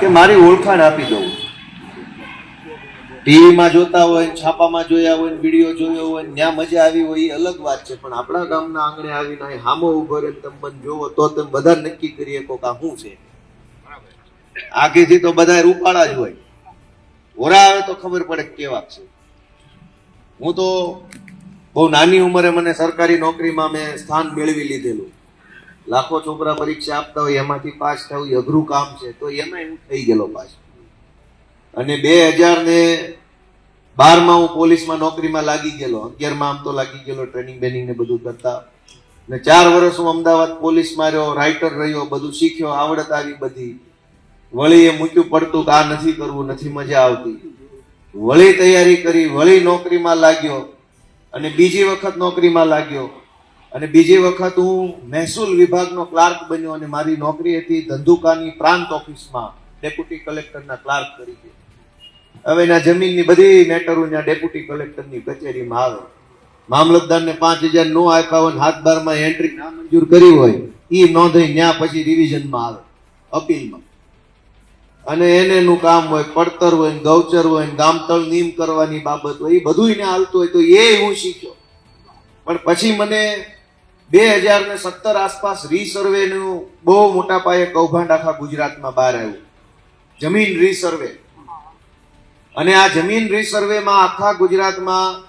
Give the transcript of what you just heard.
કે મારી ઓળખાણ આપી દઉં. ટીવીમાં જોતા હોય, છાપામાં જોયા હોય, વીડિયો જોયો હોય ત્યાં મજા આવી હોય એ અલગ વાત છે. પણ આપણા ગામના આંગણે આવીને અહીં હામો ઊભો રહે તમે જોવો, તો તમે બધા નક્કી કરીએ કોક આ શું છે. આગેથી તો બધા રૂપાળા જ હોય. ઓરા આવે તો ખબર પડે કેવા છે. હું તો બહુ નાની ઉંમરે મને સરકારી નોકરીમાં મેં સ્થાન મેળવી લીધેલું. લાખો છોકરા પરીક્ષા આપતા હોય, એમાંથી પાસ થવું અઘરું કામ છે, તો એમાં હું થઈ ગયેલો પાસ અને બે હજાર ને બારમાં હું પોલીસમાં નોકરીમાં લાગી ગયેલો, અગિયારમાં આમ તો લાગી ગયેલો, ટ્રેનિંગ બેનિંગ ને બધું કરતા. ને ચાર વર્ષ હું અમદાવાદ પોલીસમાં રહ્યો, રાઇટર રહ્યો, બધું શીખ્યો, આવડત આવી બધી. વળી એ મૂક્યું પડતું કે આ નથી કરવું, નથી મજા આવતી. વળી તૈયારી કરી, વળી નોકરીમાં લાગ્યો. અને બીજી વખત નોકરીમાં લાગ્યો. અને બીજી વખત હું મહેસૂલ વિભાગનો ક્લાર્ક બન્યો અને મારી નોકરી હતી ધંધુકાની પ્રાંત ઓફિસમાં, ડેપ્યુટી કલેક્ટરના ક્લાર્ક તરીકે. હવે એના જમીનની બધી મેટરો ત્યાં ડેપ્યુટી કલેક્ટરની કચેરીમાં આવે. મામલતદારને પાંચ હજાર નો આપ્યા હોય હાથ બારમાં એન્ટ્રી ના મંજૂર કરી હોય એ નોંધાઈ ત્યાં પછી રિવિઝનમાં આવે, અપીલમાં. અને એને એનું કામ હોય, પડતર હોય ગૌચર હોય ગામતળ નીમ કરવાની બાબત હોય એ બધું એને હાલતું હોય તો એ હું શીખ્યો. પણ પછી મને બે હજાર ને સત્તર આસપાસ રીસર્વેનું બહુ મોટા પાયે કૌભાંડ આખા ગુજરાતમાં બહાર આવ્યું. જમીન રીસર્વે અને આ જમીન રીસર્વેમાં આખા ગુજરાતમાં